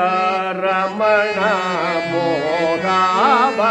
ஆகரமண மோகாபரணா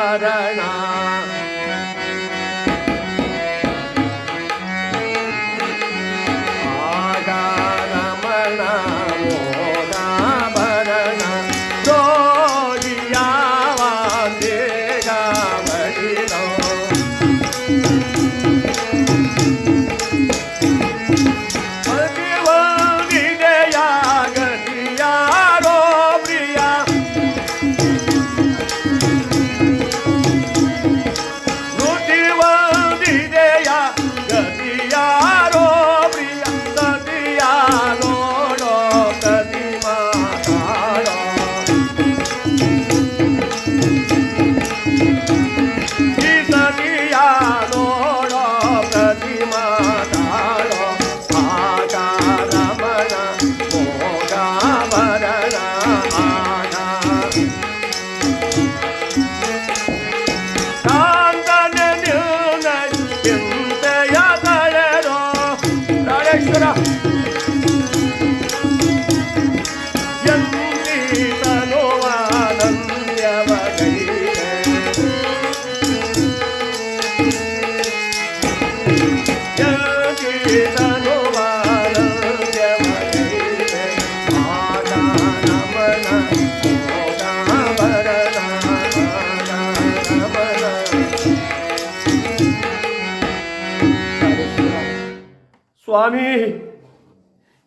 ಸ್ವಾಮಿ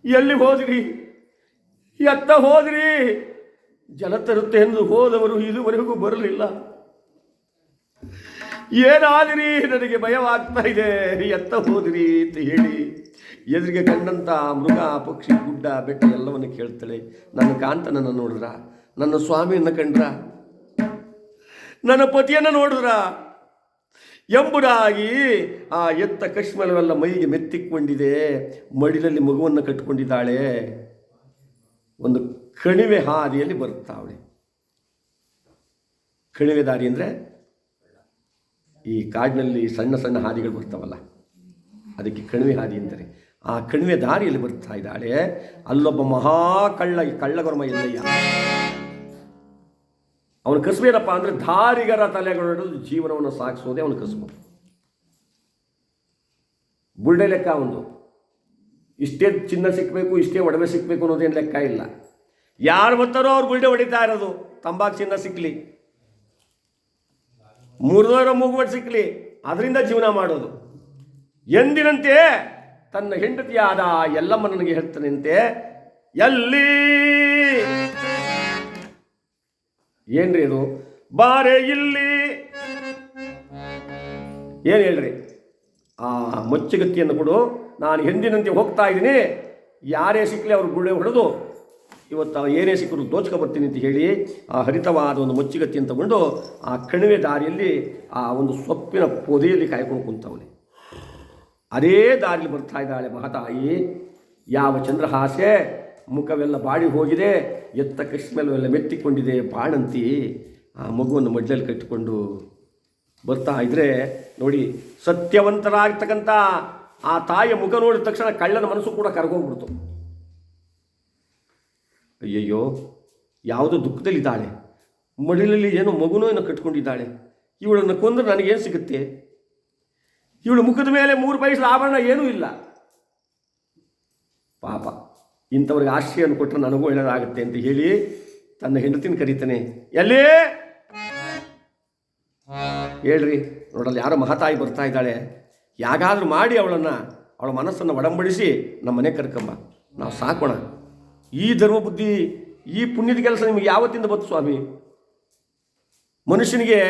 ಎಲ್ಲಿ ಹೋದ್ರಿ? ಎತ್ತ ಹೋದ್ರಿ? ಜಲ ತರುತ್ತೆ ಎಂದು ಹೋದವರು ಇದುವರೆಗೂ ಬರಲಿಲ್ಲ. ಏನಾದಿರಿ? ನನಗೆ ಭಯವಾಗ್ತಾ ಇದೆ ಎತ್ತ ಹೋದಿರಿ ಅಂತ ಹೇಳಿ ಎದುರಿಗೆ ಕಂಡಂಥ ಮೃಗ, ಪಕ್ಷಿ, ಗುಡ್ಡ, ಬೆಟ್ಟ ಎಲ್ಲವನ್ನು ಕೇಳ್ತಾಳೆ. ನನ್ನ ಕಾಂತನನ್ನು ನೋಡಿದ್ರ? ನನ್ನ ಸ್ವಾಮಿಯನ್ನು ಕಂಡ್ರ? ನನ್ನ ಪತಿಯನ್ನು ನೋಡಿದ್ರ? ಎಂಬುದಾಗಿ ಆ ಎತ್ತ ಕಶ್ಮಲವೆಲ್ಲ ಮೈಗೆ ಮೆತ್ತಿಕೊಂಡಿದೆ. ಮಡಿಲಲ್ಲಿ ಮಗುವನ್ನು ಕಟ್ಟಿಕೊಂಡಿದ್ದಾಳೆ. ಒಂದು ಕಣಿವೆ ಹಾದಿಯಲ್ಲಿ ಬರುತ್ತಾವಳೆ. ಕಣಿವೆ ದಾರಿ ಅಂದರೆ ಈ ಕಾಡಿನಲ್ಲಿ ಸಣ್ಣ ಸಣ್ಣ ಹಾದಿಗಳು ಬರ್ತಾವಲ್ಲ, ಅದಕ್ಕೆ ಕಣಿವೆ ಹಾದಿ ಅಂತಾರೆ. ಆ ಕಣಿವೆ ದಾರಿಯಲ್ಲಿ ಬರ್ತಾ ಇದ್ದಾಳೆ, ಅಲ್ಲೊಬ್ಬ ಮಹಾ ಕಳ್ಳ, ಈ ಕಳ್ಳಗೊರ್ಮ ಎಲ್ಲಯ್ಯ ಅವನ ಕಸುಬೇನಪ್ಪ ಅಂದರೆ ದಾರಿಗರ ತಲೆಗಳು ಜೀವನವನ್ನು ಸಾಗಿಸೋದೇ ಅವನ ಕಸುಬು. ಬುಲ್ಡೆ ಲೆಕ್ಕ ಒಂದು. ಇಷ್ಟೇ ಚಿನ್ನ ಸಿಕ್ಕಬೇಕು ಇಷ್ಟೇ ಒಡವೆ ಸಿಕ್ಕಬೇಕು ಅನ್ನೋದೇನು ಲೆಕ್ಕ ಇಲ್ಲ. ಯಾರು ಬರ್ತಾರೋ ಅವ್ರು ಬುಲ್ಡೆ ಹೊಡಿತಾ ಇರೋದು. ತಂಬಾಕು ಚಿನ್ನ ಸಿಕ್ಕಲಿ ಮುರಿದೋರ ಮೂಗುವಟ್ ಸಿಕ್ಕಲಿ ಅದರಿಂದ ಜೀವನ ಮಾಡೋದು. ಎಂದಿನಂತೆ ತನ್ನ ಹೆಂಡತಿಯಾದ ಎಲ್ಲಮ್ಮ ನನಗೆ ಹೇಳ್ತಾನಂತೆ, ಎಲ್ಲಿ? ಏನ್ರಿ ಇದು? ಬಾರೆ ಇಲ್ಲಿ. ಏನು ಹೇಳ್ರಿ? ಆ ಮುಚ್ಚುಗತ್ತಿಯನ್ನು ಕೊಡು. ನಾನು ಎಂದಿನಂತೆ ಹೋಗ್ತಾ ಇದ್ದೀನಿ. ಯಾರೇ ಸಿಕ್ಕಲಿ ಅವ್ರ ಗುಳೆ ಹೊಡೆದು ಇವತ್ತು ಏನೇ ಸಿಕ್ಕರು ದೋಚ್ಕೊ ಬರ್ತೀನಿ ಅಂತ ಹೇಳಿ ಆ ಹರಿತವಾದ ಒಂದು ಮೊಚ್ಚಿಗತ್ತಿಯನ್ನು ತಗೊಂಡು ಆ ಕಣಿವೆ ದಾರಿಯಲ್ಲಿ ಆ ಒಂದು ಸೊಪ್ಪಿನ ಪೊದೆಯಲ್ಲಿ ಕಾಯ್ಕೊಂಡು ಕುಂತವನೆ. ಅದೇ ದಾರಿಯಲ್ಲಿ ಬರ್ತಾ ಇದ್ದಾಳೆ ಮಹಾತಾಯಿ. ಯಾವ ಚಂದ್ರಹಾಸೆ? ಮುಖವೆಲ್ಲ ಬಾಡಿ ಹೋಗಿದೆ. ಎತ್ತ ಕೃಷ್ಣವೆಲ್ಲ ಮೆತ್ತಿಕೊಂಡಿದೆ ಬಾಣಂತಿ. ಆ ಮಗುವನ್ನು ಮಡ್ಲಲ್ಲಿ ಕಟ್ಟಿಕೊಂಡು ಬರ್ತಾ ಇದ್ದರೆ ನೋಡಿ, ಸತ್ಯವಂತರಾಗಿರ್ತಕ್ಕಂಥ ಆ ತಾಯಿಯ ಮುಖ ನೋಡಿದ ತಕ್ಷಣ ಕಳ್ಳನ ಮನಸ್ಸು ಕೂಡ ಕರ್ಗೋಗ್ಬಿಡ್ತು. ಅಯ್ಯಯ್ಯೋ, ಯಾವುದೋ ದುಃಖದಲ್ಲಿದ್ದಾಳೆ. ಮಡಿಲಲ್ಲಿ ಏನೋ ಮಗುನೋ ಏನೋ ಕಟ್ಕೊಂಡಿದ್ದಾಳೆ. ಇವಳನ್ನು ಕೊಂದ್ರೆ ನನಗೇನು ಸಿಗುತ್ತೆ? ಇವಳು ಮುಖದ ಮೇಲೆ ಮೂರು ಪೈಸಲ ಆಭರಣ ಏನೂ ಇಲ್ಲ. ಪಾಪ, ಇಂಥವ್ರಿಗೆ ಆಶ್ರಯವನ್ನು ಕೊಟ್ಟರೆ ನನಗೂ ಒಳ್ಳೆಯದಾಗುತ್ತೆ ಅಂತ ಹೇಳಿ ತನ್ನ ಹೆಂಡತಿನ ಕರೀತಾನೆ, ಎಲ್ಲಿ? ಹೇಳ್ರಿ, ನೋಡಲ್ಲ, ಯಾರೋ ಮಹಾತಾಯಿ ಬರ್ತಾ ಇದ್ದಾಳೆ. ಯಾಗಾದರೂ ಮಾಡಿ ಅವಳನ್ನು, ಅವಳ ಮನಸ್ಸನ್ನು ಒಡಂಬಡಿಸಿ ನಮ್ಮ ಮನೆ ಕರ್ಕೊಂಬ. ನಾವು ಸಾಕೋಣ. ಈ ಧರ್ಮ ಬುದ್ಧಿ ಈ ಪುಣ್ಯದ ಕೆಲಸ ನಿಮಗೆ ಯಾವತ್ತಿಂದ ಬಂತು ಸ್ವಾಮಿ? ಮನುಷ್ಯನಿಗೆ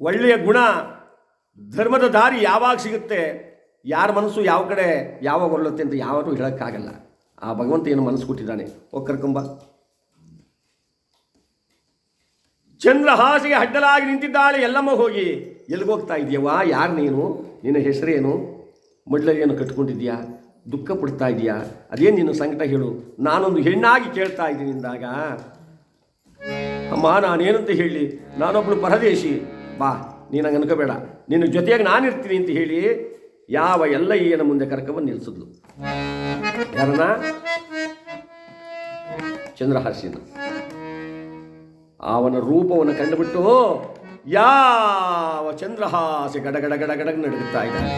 ಒಳ್ಳೆಯ ಗುಣ, ಧರ್ಮದ ದಾರಿ ಯಾವಾಗ ಸಿಗುತ್ತೆ, ಯಾರ ಮನಸ್ಸು ಯಾವ ಕಡೆ ಯಾವಾಗ ಹೊರಳುತ್ತೆ ಅಂತ ಯಾವಾಗಲೂ ಹೇಳೋಕ್ಕಾಗಲ್ಲ. ಆ ಭಗವಂತ ಏನು ಮನಸ್ಸು ಕೊಟ್ಟಿದ್ದಾನೆ? ಓ ಕರ್ಕೊಂಬ ಚಂದ್ರ ಹಾಸಿಗೆ ಅಡ್ಡಲಾಗಿ ನಿಂತಿದ್ದಾಳೆ, ಎಲ್ಲಮ್ಮ ಹೋಗಿ. ಎಲ್ಲಿಗೆ ಹೋಗ್ತಾ ಇದೆಯವ್ವ? ಯಾರು ನೀನು? ನಿನ್ನ ಹೆಸರೇನು? ಮಡ್ಲರಿಯನ್ನು ಕಟ್ಕೊಂಡಿದ್ಯಾ ದುಃಖ ಪಡ್ತಾ ಇದೆಯಾ? ಅದೇನು ನಿನ್ನ ಸಂಕಟ ಹೇಳು? ನಾನೊಂದು ಹೆಣ್ಣಾಗಿ ಕೇಳ್ತಾ ಇದ್ದೀನಿ ಅಂದಾಗ, ಅಮ್ಮ, ನಾನೇನಂತ ಹೇಳಿ? ನಾನೊಬ್ಬಳು ಪರದೇಶಿ. ಬಾ, ನೀನು ಹಂಗೆ ಅನ್ಕೋಬೇಡ. ನಿನ್ನ ಜೊತೆಯಾಗಿ ನಾನಿರ್ತೀನಿ ಅಂತ ಹೇಳಿ ಯಾವ ಎಲ್ಲ ಏನ ಮುಂದೆ ಕರ್ಕವನ್ನು ನಿಲ್ಲಿಸಿದ್ಲು ಯಾರನ್ನ? ಚಂದ್ರಹಾಸ್ಯನ. ಅವನ ರೂಪವನ್ನು ಕಂಡುಬಿಟ್ಟು ಯಾವ ಚಂದ್ರಹಾಸ್ಯ ಗಡಗಡ ಗಡಗಡ ನಡುಗುತ್ತಾ ಇದ್ದಾನೆ.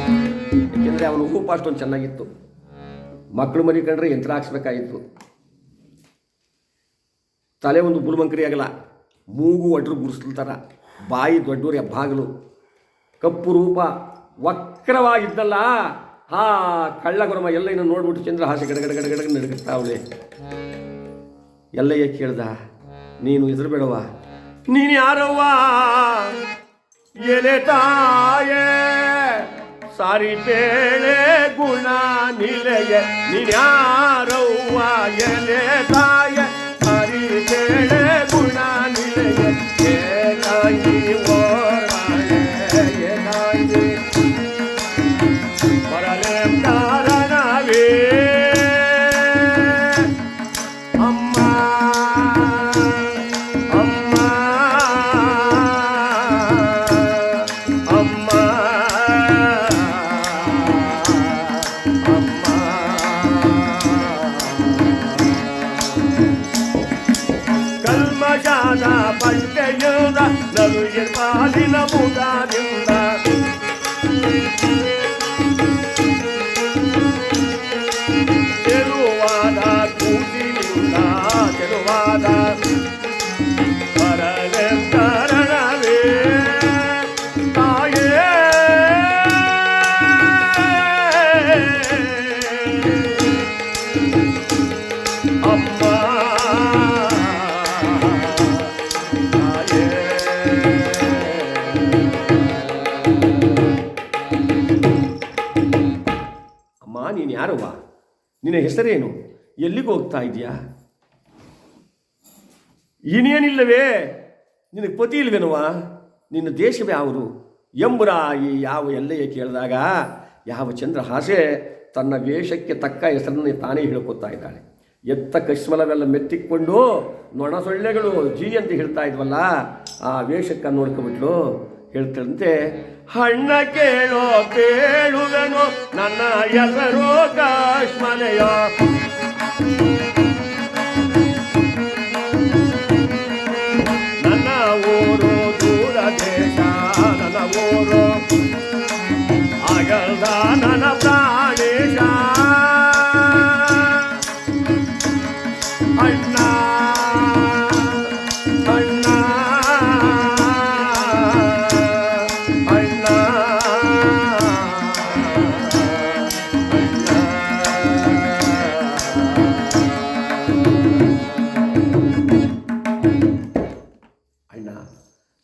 ಯಾಕೆಂದರೆ ಅವನ ರೂಪ ಅಷ್ಟೊಂದು ಚೆನ್ನಾಗಿತ್ತು. ಮಕ್ಕಳು ಮರಿ ಕಂಡ್ರೆ ಯಂತ್ರ ಹಾಕ್ಸ್ಬೇಕಾಗಿತ್ತು. ತಲೆ ಒಂದು ಬುಲ್ಮಂಕರಿ ಆಗಲ್ಲ, ಮೂಗು ಒಡ್ರು ಗುಡಿಸ್ಲ ಬಾಯಿ ದೊಡ್ಡೂರು ಹೆಬ್ಬಾಗಲು. ಕಪ್ಪು ರೂಪ, ವಕ್ರವಾಗಿದ್ದಲ್ಲ ಹಾ ಕಳ್ಳಗುರಮ ಇನ್ನು ನೋಡ್ಬಿಟ್ಟು ಚಂದ್ರಹಾಸ ಗಡಗಡ ಗಡಗಡ ನಡುಗುತ್ತಾ ಅವಳೆ. ಎಲ್ಲಯ್ಯ ಕೇಳ್ದ, ನೀನು ಹೆದರ್ಬೇಡವ ನೀನು ಯಾರವ್ವ? ಎಲೆ ತಾಯೇ. ಸಾರಿ ಬೇಳೆ ಗುಣ ನಿಲಯ ನೀನ್ಯಾರವ್ವ ಎಲೆ ತಾಯ ಸಾರಿ ಬೇಳೆ ಗುಣ ನಿಲಯ ಏಕಾಂಗಿ ಓರಾಳೆ ಏಕಾಂಗಿ ಬರಲೆ ಹೆಸರೇನು? ಎಲ್ಲಿಗೆ ಹೋಗ್ತಾ ಇದೆಯಾ ಇನ್ನೇನಿಲ್ಲವೇ ನಿನಗೆ ಪತಿ ಇಲ್ವೇನವ ನಿನ್ನ ದೇಶವೇ ಯಾವುದು? ಎಂಬುರ ಈ ಯಾವ ಎಲ್ಲೆಯ ಕೇಳಿದಾಗ ಯಾವ ಚಂದ್ರ ಹಾಸೆ ತನ್ನ ವೇಷಕ್ಕೆ ತಕ್ಕ ಹೆಸರನ್ನು ತಾನೇ ಹೇಳ್ಕೊತಾ ಇದ್ದಾಳೆ. ಎತ್ತ ಕಶ್ಮಲವೆಲ್ಲ ಮೆತ್ತಿಕೊಂಡು ನೊಣ ಸೊಳ್ಳೆಗಳು ಜಿ ಅಂತ ಹೇಳ್ತಾ ಇದ್ವಲ್ಲ, ಆ ವೇಷಕ್ಕ ನೋಡ್ಕೊಬಿಟ್ಲು. ಹೇಳ್ತಂತೆ ಹಣ್ಣ ಕೇಳೋ, ಕೇಳುವೆನೋ, ನನ್ನ ಹೆಸರು ಕಾಶ್ಮನೆಯ ನನ್ನ ಊರು ದೂರ ದೇಶ ನನ್ನ ಊರು. ಅಗಲ್ದ ನನ್ನ ಪ್ರಾಣೇಶ.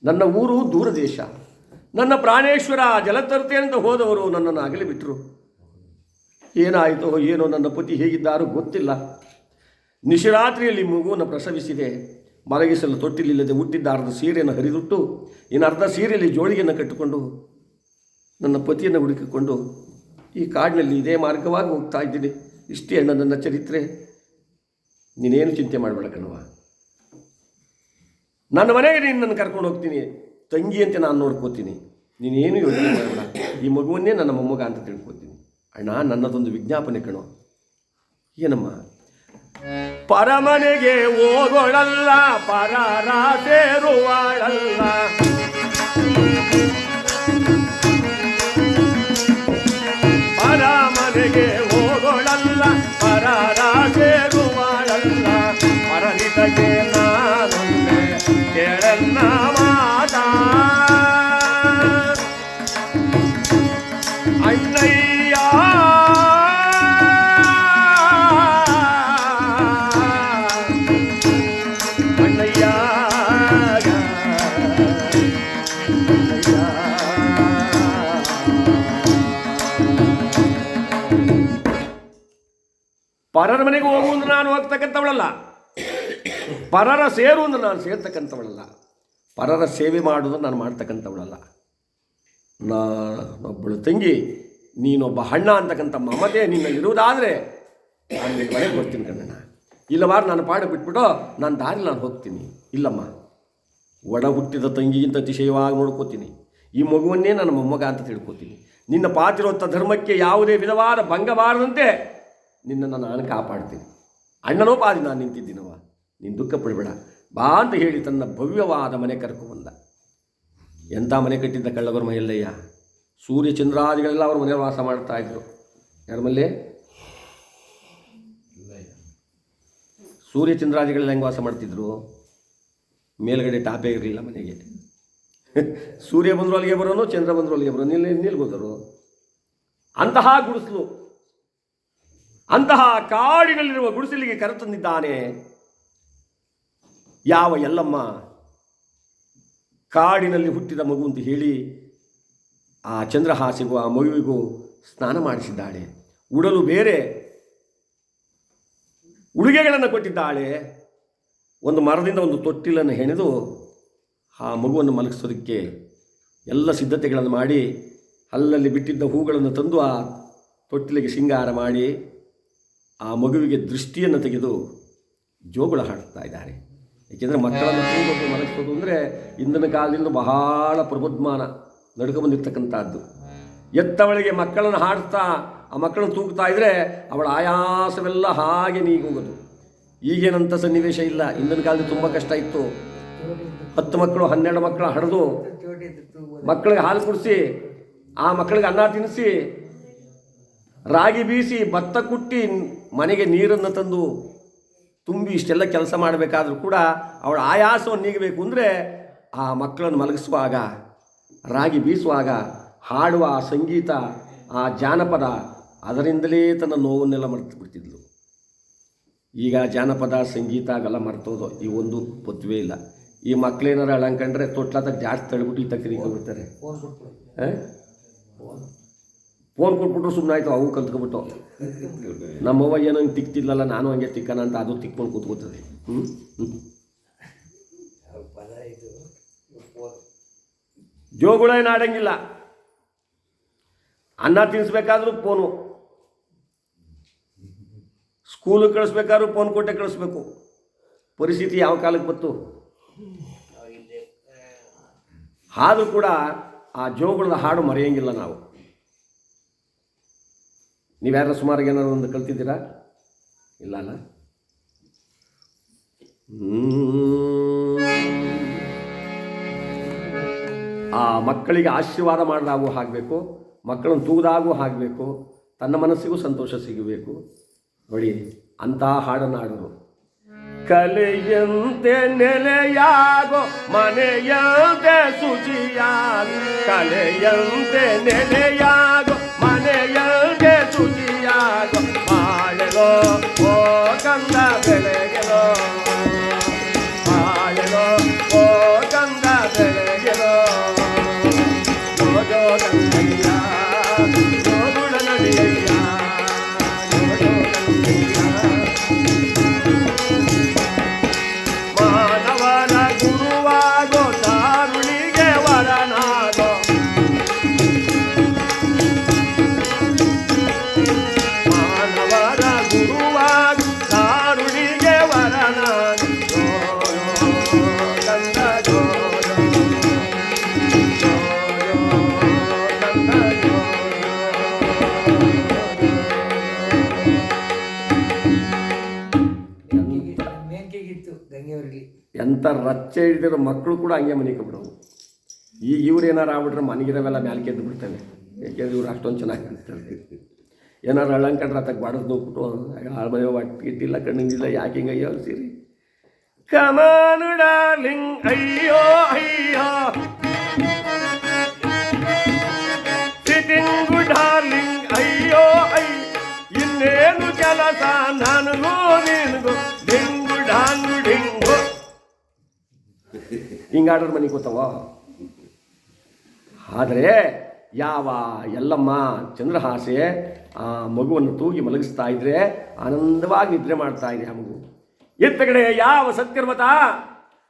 ನನ್ನ ಊರು ದೂರ ದೇಶ ನನ್ನ ಪ್ರಾಣೇಶ್ವರ ಜಲತರ್ತೆ ಅಂತ ಹೋದವರು ನನ್ನನ್ನು ಆಗಲಿ ಬಿಟ್ಟರು ಏನಾಯಿತು ಏನೋ ನನ್ನ ಪತಿ ಹೇಗಿದ್ದಾರೋ ಗೊತ್ತಿಲ್ಲ. ನಿಶರಾತ್ರಿಯಲ್ಲಿ ಮಗುವನ್ನು ಪ್ರಸವಿಸಿದೆ. ಮಲಗಿಸಲು ತೊಟ್ಟಿಲಿಲ್ಲದೆ ಹುಟ್ಟಿದ್ದ ಅರ್ಧ ಸೀರೆಯನ್ನು ಹರಿದುಟ್ಟು, ಇನ್ನು ಅರ್ಧ ಸೀರೆಯಲ್ಲಿ ಜೋಳಿಗೆಯನ್ನು ಕಟ್ಟಿಕೊಂಡು, ನನ್ನ ಪತಿಯನ್ನು ಹುಡುಕಿಕೊಂಡು ಈ ಕಾಡಿನಲ್ಲಿ ಇದೇ ಮಾರ್ಗವಾಗಿ ಹೋಗ್ತಾ ಇದ್ದೀನಿ. ಇಷ್ಟೇ ಅಣ್ಣ ನನ್ನ ಚರಿತ್ರೆ. ನೀನೇನು ಚಿಂತೆ ಮಾಡಬೇಡ ಕಣವ ನನ್ನ ಮನೆಗೆ ನೀನು ಕರ್ಕೊಂಡು ಹೋಗ್ತೀನಿ. ತಂಗಿ ಅಂತ ನಾನು ನೋಡ್ಕೋತೀನಿ. ನೀನೇನು ಯೋಚನೆ ಮಾಡಬೇಡ. ಈ ಮಗುವನ್ನೇ ನನ್ನ ಮೊಮ್ಮಗ ಅಂತ ತಿಳ್ಕೊತೀನಿ. ಅಣ್ಣ, ನನ್ನದೊಂದು ವಿಜ್ಞಾಪನೆ ಕಣೋ. ಏನಮ್ಮ? ಪರಮನೆಗೆ ಹೋಗೋಳಲ್ಲ ಪರಾರ ಸೇರುವಾಳಲ್ಲ ಪರರ ಮನೆಗೆ ಹೋಗು ಅಂದ್ರೆ ನಾನು ಹೋಗ್ತಕ್ಕಂಥವಳಲ್ಲ. ಪರರ ಸೇರು ಅಂದ್ರೆ ನಾನು ಸೇರ್ತಕ್ಕಂಥವಳಲ್ಲ. ಪರರ ಸೇವೆ ಮಾಡೋದು ನಾನು ಮಾಡ್ತಕ್ಕಂಥವಳಲ್ಲ. ನಾನೊಬ್ಬಳು ತಂಗಿ, ನೀನೊಬ್ಬ ಹಣ್ಣ ಅಂತಕ್ಕಂಥ ಮಮತೆ ನಿನ್ನಲ್ಲಿರುವುದಾದರೆ ನಾನು ನಿನ್ನ ಮನೆಗೆ ಬರ್ತೀನಿ ಕಣ್ಣಣ್ಣ ಇಲ್ಲವಾರ ನಾನು ಪಾಡು ಬಿಟ್ಬಿಟ್ಟು ನಾನು ದಾರಿ ನಾನು ಹೋಗ್ತೀನಿ. ಇಲ್ಲಮ್ಮ, ಒಡ ಹುಟ್ಟಿದ ತಂಗಿಗಿಂತ ಅತಿಶಯವಾಗಿ ನೋಡ್ಕೋತೀನಿ. ಈ ಮಗುವನ್ನೇ ನನ್ನ ಮೊಮ್ಮಗ ಅಂತ ತಿಳ್ಕೊತೀನಿ. ನಿನ್ನ ಪಾತಿರುವಂಥ ಧರ್ಮಕ್ಕೆ ಯಾವುದೇ ವಿಧವಾದ ಭಂಗ ಬಾರದಂತೆ ನಿನ್ನನ್ನು ನಾನು ಕಾಪಾಡ್ತೀನಿ. ಅಣ್ಣನೋ ಪಾದಿ ನಾನು ನಿಂತಿದ್ದೀನವ ನೀನು ದುಃಖ ಪಡಬೇಡ. ಬಾ ಅಂತ ಹೇಳಿ ತನ್ನ ಭವ್ಯವಾದ ಮನೆ ಕರ್ಕೊಂಬಂದ ಎಂಥ ಮನೆ ಕಟ್ಟಿದ್ದ ಕಳ್ಳಗರ ಮೈಯಲ್ಲಯ್ಯ? ಸೂರ್ಯ ಚಂದ್ರಾದಿಗಳೆಲ್ಲ ಅವರು ಮನೆ ವಾಸ ಮಾಡ್ತಾ ಇದ್ರು. ಯಾರ ಮಲ್ಲಿ? ಸೂರ್ಯ ಚಂದ್ರಾದಿಗಳೆಲ್ಲ ಹೆಂಗೆ ವಾಸ ಮಾಡ್ತಿದ್ರು? ಮೇಲ್ಗಡೆ ಟಾಪೇ ಇರಲಿಲ್ಲ ಮನೆಗೆ. ಸೂರ್ಯ ಬಂದರು ಅಲ್ಲಿಗೆ ಬರೋನು, ಚಂದ್ರ ಬಂದರು ಅಲ್ಲಿಗೆ ಬರೋನು ನಿಲ್ಲಿ ನಿಲ್ಬೋದರು ಅಂತಹ ಗುಡಿಸಲು ಅಂತಹ ಕಾಡಿನಲ್ಲಿರುವ ಗುಡಿಸಲಿಗೆ ಕರೆತಂದಿದ್ದಾನೆ. ಯಾವ ಎಲ್ಲಮ್ಮ ಕಾಡಿನಲ್ಲಿ ಹುಟ್ಟಿದ ಮಗು ಅಂತ ಹೇಳಿ ಆ ಚಂದ್ರಹಾಸಿಗೂ, ಆ ಮಗುವಿಗೂ ಸ್ನಾನ ಮಾಡಿಸಿದ್ದಾಳೆ. ಉಡಲು ಬೇರೆ ಉಡುಗೆಗಳನ್ನು ಕೊಟ್ಟಿದ್ದಾಳೆ. ಒಂದು ಮರದಿಂದ ಒಂದು ತೊಟ್ಟಿಲನ್ನು ಹೆಣೆದು ಆ ಮಗುವನ್ನು ಮಲಗಿಸೋದಕ್ಕೆ ಎಲ್ಲ ಸಿದ್ಧತೆಗಳನ್ನು ಮಾಡಿ ಅಲ್ಲಲ್ಲಿ ಬಿಟ್ಟಿದ್ದ ಹೂಗಳನ್ನು ತಂದು ಆ ತೊಟ್ಟಿಲಿಗೆ ಶೃಂಗಾರ ಮಾಡಿ ಆ ಮಗುವಿಗೆ ದೃಷ್ಟಿಯನ್ನು ತೆಗೆದು ಜೋಗುಳ ಹಾಡ್ತಾ ಇದ್ದಾರೆ. ಏಕೆಂದರೆ ಮಕ್ಕಳನ್ನು ತೂಗೋದು ಮಲಗಿಸೋದು ಅಂದರೆ ಇಂದಿನ ಕಾಲದಿಂದ ಬಹಳ ಪ್ರಬುದ್ಧಮಾನ ನಡ್ಕೊಂಬಂದಿರ್ತಕ್ಕಂಥದ್ದು ಎತ್ತವಳಿಗೆ ಮಕ್ಕಳನ್ನು ಹಾಡ್ತಾ ಆ ಮಕ್ಕಳನ್ನು ತೂಗ್ತಾ ಇದ್ದರೆ ಅವಳ ಆಯಾಸವೆಲ್ಲ ಹಾಗೆ ನೀಗೋಗೋದು ಈಗೇನಂಥ ಸನ್ನಿವೇಶ ಇಲ್ಲ. ಇಂದಿನ ಕಾಲದಲ್ಲಿ ತುಂಬ ಕಷ್ಟ ಇತ್ತು. ಹತ್ತು ಮಕ್ಕಳು, ಹನ್ನೆರಡು ಮಕ್ಕಳು ಹಡಿದು ಮಕ್ಕಳಿಗೆ ಹಾಲು ಕುಡಿಸಿ, ಆ ಮಕ್ಕಳಿಗೆ ಅನ್ನ ತಿನ್ನಿಸಿ ರಾಗಿ ಬೀಸಿ ಭತ್ತ ಕುಟ್ಟಿ ಮನೆಗೆ ನೀರನ್ನು ತಂದು ತುಂಬಿ ಇಷ್ಟೆಲ್ಲ ಕೆಲಸ ಮಾಡಬೇಕಾದ್ರೂ ಕೂಡ ಅವಳ ಆಯಾಸವನ್ನು ನೀಗಬೇಕು ಅಂದರೆ ಆ ಮಕ್ಕಳನ್ನು ಮಲಗಿಸುವಾಗ ರಾಗಿ ಬೀಸುವಾಗ ಹಾಡುವ ಆ ಸಂಗೀತ ಆ ಜಾನಪದ ಅದರಿಂದಲೇ ತನ್ನ ನೋವನ್ನೆಲ್ಲ ಮರೆತು ಬಿಡ್ತಿದ್ಲು ಈಗ ಜಾನಪದ ಸಂಗೀತ ಅವೆಲ್ಲ ಮರ್ತೋದು ಈ ಒಂದು ಪದ್ವೇ ಇಲ್ಲ. ಈ ಮಕ್ಕಳೇನಾರು ಅಳಂಕಂಡ್ರೆ ತೊಟ್ಲಾದಾಗ ಜಾಸ್ತಿ ತಳ್ಬಿಟ್ಟು ಈ ತಕ್ಕ ಹೋಗ್ಬಿಡ್ತಾರೆ. ಕೊಟ್ಬಿಡು. ಫೋನ್ ಕೊಟ್ಬಿಟ್ರು ಸುಮ್ಮನೆ ಆಯ್ತು ಅವು ಕಲ್ತ್ಕೊಬಿಟ್ಟು. ನಮ್ಮವ್ವ ಏನೋ ಹಂಗೆ ತಿಕ್ತಿಲ್ಲಲ್ಲ ನಾನು ಹಂಗೆ ತಿಕ್ಕನ ಅಂತ ಅದು ತಿಕ್ಕೊಂಡು ಕೂತ್ಕೋತದೆ. ಹ್ಞೂ ಜೋಗುಳ ಏನು ಆಡಂಗಿಲ್ಲ. ಅನ್ನ ತಿನ್ನಿಸ್ಬೇಕಾದ್ರೂ ಫೋನು. ಸ್ಕೂಲಿಗೆ ಕಳಿಸ್ಬೇಕಾದ್ರೂ ಫೋನ್ ಕೊಟ್ಟೆ ಕಳಿಸ್ಬೇಕು. ಪರಿಸ್ಥಿತಿ ಯಾವ ಕಾಲಕ್ಕೆ ಬಂತು? ಆದರೂ ಕೂಡ ಆ ಜೋಗುಳದ ಹಾಡು ಮರೆಯಂಗಿಲ್ಲ ನಾವು. ನೀವ್ಯಾರ ಸುಮಾರಿಗೆ ಏನಾದ್ರು ಒಂದು ಕಲ್ತಿದ್ದೀರಾ? ಇಲ್ಲ ಅಲ್ಲ ಆ ಮಕ್ಕಳಿಗೆ ಆಶೀರ್ವಾದ ಮಾಡಿದಾಗೂ ಆಗಬೇಕು ಮಕ್ಕಳನ್ನು ತೂಗದಾಗೂ ಆಗಬೇಕು ತನ್ನ ಮನಸ್ಸಿಗೂ ಸಂತೋಷ ಸಿಗಬೇಕು. ನೋಡಿ ಅಂತಹ ಹಾಡನ್ನು ಹಾಡೋರು ಕಲೆಯಂತೆ ನೆಲೆಯಾಗೋ, ಮನೆಯಂತೆ ಶುಚಿಯಾಗೋ ಕಲೆಯಂತೆ ನೆಲೆಯಾಗೋ, ಮನೆಯಂತೆ ಶುಚಿಯಾಗೋ ಬಾಳೆಗೋ ಓ ಕಂದ ಬೆಳಗೆಲೋ ಬಾಳೆಗೋ ಎಂಥ ರಚ್ಚೆ ಹಿಡಿದಿರೋ ಮಕ್ಕಳು ಕೂಡ ಹಂಗೆ ಮನೆಗೆ ಬಿಡೋವು ಈಗ ಇವ್ರು ಏನಾರು ಆಗ್ಬಿಟ್ರೆ ಮನೆಗಿರೋವೆಲ್ಲ ಮ್ಯಾಲೆ ಎದ್ದು ಬಿಡ್ತವೆ. ಯಾಕೆಂದ್ರೆ ಇವ್ರು ಅಷ್ಟೊಂದು ಚೆನ್ನಾಗಿ ಕಾಣ್ತಾರೆ. ಏನಾರು ಅಳ್ಳಂಕಂಡ್ರೆ ಅದಕ್ಕೆ ಬಾಡೋದು ನೋಡ್ಬಿಟ್ಟು ಹಾಳು ಮನೆ ಇಟ್ಟಿಲ್ಲ ಕಣ್ಣಿಂಗಿಲ್ಲ ಯಾಕೆ ಹಿಂಗೆ ಅಯ್ಯೋ ಸೀರಿ ಕಮಾನು ಡಾರ್ಲಿಂಗ್ ಅಯ್ಯೋ ಅಯ್ಯೋ. ಡಾರ್ಲಿಂಗ್ ಅಯ್ಯೋ, ಅಯ್ಯ. ಇನ್ನೇನು ಕೆಲಸ ನಾನು ನಿನಗೂ ಹಿಂಗಾಡ್ರ ಮನೆಗೆ ಕೂತವ ಆದರೆ ಯಾವ ಎಲ್ಲಮ್ಮ ಚಂದ್ರಹಾಸೆ ಆ ಮಗುವನ್ನು ತೂಗಿ ಮಲಗಿಸ್ತಾ ಇದ್ರೆ ಆನಂದವಾಗಿ ನಿದ್ರೆ ಮಾಡ್ತಾ ಇದೆ ಆ ಮಗು. ಎತ್ತ ಯಾವ ಸತ್ಯರ್ಮತ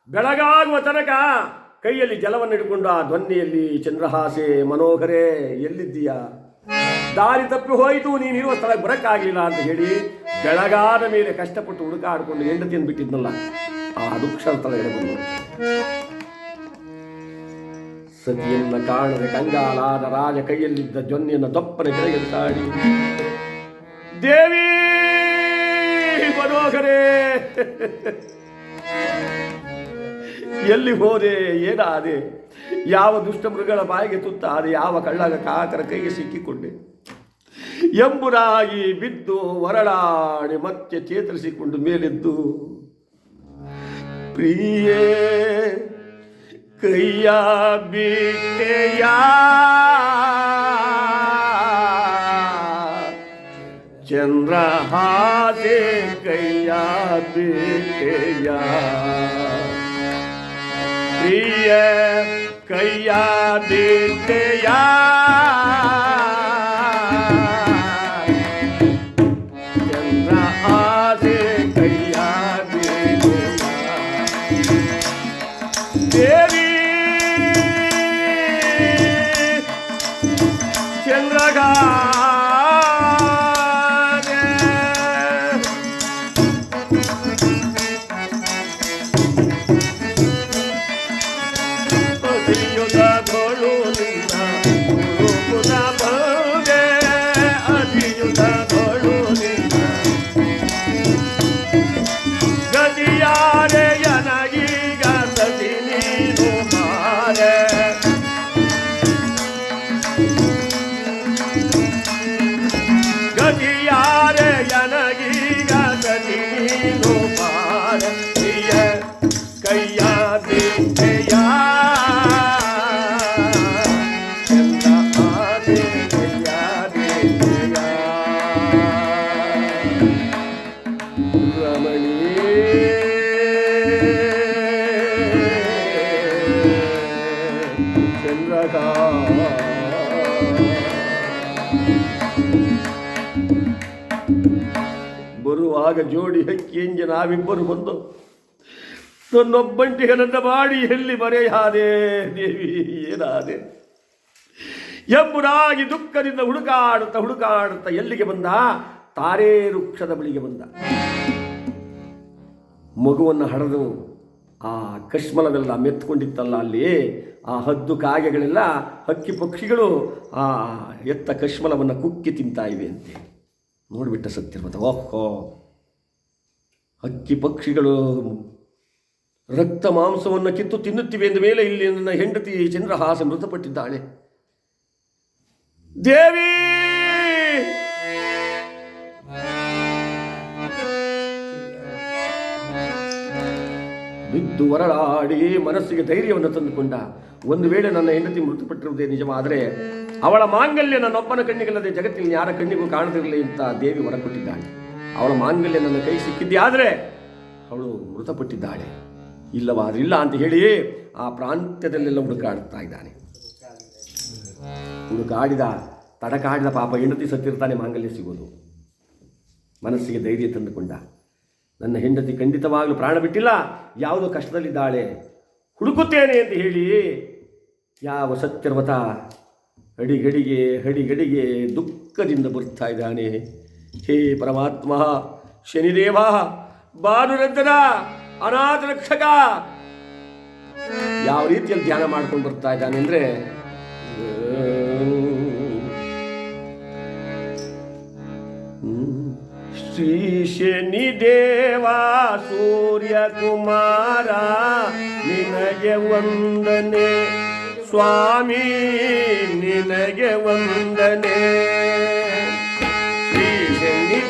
ಬೆಳಗಾಗುವ ತನಕ ಕೈಯಲ್ಲಿ ಜಲವನ್ನು ಹಿಡ್ಕೊಂಡು ಆ ಧ್ವನಿಯಲ್ಲಿ ಚಂದ್ರಹಾಸೆ ಮನೋಹರೇ, ಎಲ್ಲಿದ್ದೀಯ? ದಾರಿ ತಪ್ಪಿ ಹೋಯಿತು ನೀನಿರುವ ಸ್ಥಳಕ್ಕೆ ಬರಕ್ಕಾಗಲಿಲ್ಲ ಅಂತ ಹೇಳಿ ಬೆಳಗಾದ ಮೇಲೆ ಕಷ್ಟಪಟ್ಟು ಹುಡುಕಾಡ್ಕೊಂಡು ಹೆಂಡತಿಯನ್ನು ಬಿಟ್ಟಿದ್ನಲ್ಲ, ಆ ದುಃಖ ಸ್ಥಳ ಬಂದು ಸತಿಯನ್ನ ಕಾಣದೆ ಕಂಗಾಲಾದ ರಾಜ ಕೈಯಲ್ಲಿದ್ದ ಜೊನ್ನೆಯನ್ನು ದಪ್ಪನೆ ಕೆಳಗೆ ದೇವಿ ಮನೋಹರೇ! ಎಲ್ಲಿ ಹೋದೆ, ಏನಾದೆ? ಯಾವ ದುಷ್ಟ ಮೃಗಗಳ ಬಾಯಿಗೆ ತುತ್ತಾದೆ, ಯಾವ ಕಳ್ಳಗ ಕಾಕರ ಕೈಗೆ ಸಿಕ್ಕಿಕೊಂಡೆ? ಎಂಬುದಾಗಿ ಬಿದ್ದು ಹೊರಳಾಡಿ ಮತ್ತೆ ಚೇತರಿಸಿಕೊಂಡು ಮೇಲೆದ್ದು. ಪ್ರಿಯೇ ਕਈਆ ਬੀਤਿਆ ਚੰਦਰਹਾ ਦੇ ਕਈਆ ਬੀਤਿਆ ਪ੍ਰਿਯ ਕਈਆ ਬੀਤਿਆ ಬರುವಾಗ ಜೋಡಿ ಹಕ್ಕಿ ಎಂಜ ನಾವಿಬ್ಬರು ಬಂದು, ನನ್ನೊಬ್ಬಂಟಿಗೆ ನನ್ನ ಮಾಡಿ ಎಲ್ಲಿ ಮರೆಯಾದೆ ದೇವಿ, ಏನಾದೆ? ಎಂಬುದಾಗಿ ದುಃಖದಿಂದ ಹುಡುಕಾಡುತ್ತಾ ಹುಡುಕಾಡುತ್ತಾ ಎಲ್ಲಿಗೆ ಬಂದ? ತಾರೇ ವೃಕ್ಷದ ಬಳಿಗೆ ಬಂದ. ಮಗುವನ್ನು ಹಡೆದು ಆ ಕಶ್ಮಲವೆಲ್ಲ ಮೆತ್ಕೊಂಡಿತ್ತಲ್ಲ ಅಲ್ಲಿ. ಆ ಹದ್ದು ಕಾಗೆಗಳೆಲ್ಲ ಹಕ್ಕಿ ಪಕ್ಷಿಗಳು ಆ ಎತ್ತ ಕಶ್ಮಲವನ್ನು ಕುಕ್ಕಿ ತಿಂತಾ ಇವೆ ಅಂತೆ. ನೋಡಿಬಿಟ್ಟ ಸತ್ಯರ್ಮತ ಓಹೋ. ಹಕ್ಕಿ ಪಕ್ಷಿಗಳು ರಕ್ತ ಮಾಂಸವನ್ನು ಕಿತ್ತು ತಿನ್ನುತ್ತಿವೆ ಎಂದ ಮೇಲೆ ಇಲ್ಲಿ ನನ್ನ ಹೆಂಡತಿ ಚಂದ್ರಹಾಸ ಮೃತಪಟ್ಟಿದ್ದಾಳೆ. ದೇವಿ! ಬಿದ್ದು ಹೊರಳಾಡಿ ಮನಸ್ಸಿಗೆ ಧೈರ್ಯವನ್ನು ತಂದುಕೊಂಡ. ಒಂದು ವೇಳೆ ನನ್ನ ಹೆಂಡತಿ ಮೃತಪಟ್ಟಿರುವುದೇ ನಿಜವಾದರೆ, ಅವಳ ಮಾಂಗಲ್ಯ ನನ್ನೊಬ್ಬನ ಕಣ್ಣಿಗಲ್ಲದೆ ಜಗತ್ತಿನ ಯಾರ ಕಣ್ಣಿಗೂ ಕಾಣದಿರಲಿ ಅಂತ ದೇವಿ ಹೊರ ಕೊಟ್ಟಿದ್ದಾಳೆ ಅವಳ ಮಾಂಗಲ್ಯ ನನ್ನ ಕೈ ಸಿಕ್ಕಿದ್ದೆ ಆದರೆ ಅವಳು ಮೃತಪಟ್ಟಿದ್ದಾಳೆ. ಇಲ್ಲವಾದ್ರಿಲ್ಲ ಅಂತ ಹೇಳಿ ಆ ಪ್ರಾಂತ್ಯದಲ್ಲೆಲ್ಲ ಹುಡುಕಾಡ್ತಾ ಇದ್ದಾನೆ. ಹುಡುಕಾಡಿದ, ತಡಕಾಡಿದ ಪಾಪ ಹೆಂಡತಿ ಸತ್ತಿರ್ತಾನೆ ಮಾಂಗಲ್ಯ ಸಿಗೋದು. ಮನಸ್ಸಿಗೆ ಧೈರ್ಯ ತಂದುಕೊಂಡ. ನನ್ನ ಹೆಂಡತಿ ಖಂಡಿತವಾಗಲೂ ಪ್ರಾಣ ಬಿಟ್ಟಿಲ್ಲ ಯಾವುದೋ ಕಷ್ಟದಲ್ಲಿದ್ದಾಳೆ ಹುಡುಕುತ್ತೇನೆ ಅಂತ ಹೇಳಿ ಯಾವ ಸತ್ಯರ್ವತ ಅಡಿಗಡಿಗೆ ಹಡಿಗಡಿಗೆ ದುಃಖದಿಂದ ಬರ್ತಾ ಇದ್ದಾನೆ ಹೇ ಪರಮಾತ್ಮ ಶನಿದೇವ ಬಾನುರಂಜನ ಅನಾಥ ರಕ್ಷಕ ಯಾವ ರೀತಿಯಲ್ಲಿ ಧ್ಯಾನ ಮಾಡ್ಕೊಂಡು ಬರ್ತಾ ಇದ್ದಾನೆ ಅಂದರೆ ಶ್ರೀ ಶನಿ ದೇವ ಸೂರ್ಯ ಕುಮಾರ ನಿನಗೆ ವಂದನೆ. ಸ್ವಾಮಿ ನಿನಗೆ ವಂದನೆ. ಶ್ರೀ ಶನಿ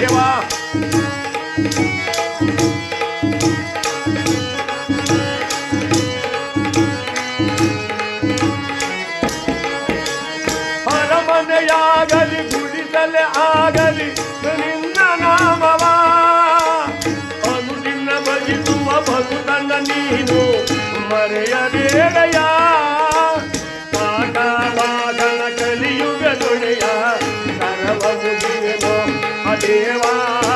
देवा परमन यागली गुडितल आगली निंद नामवा. अनुदिन भजी तुम भगुतन नीनो 别忘。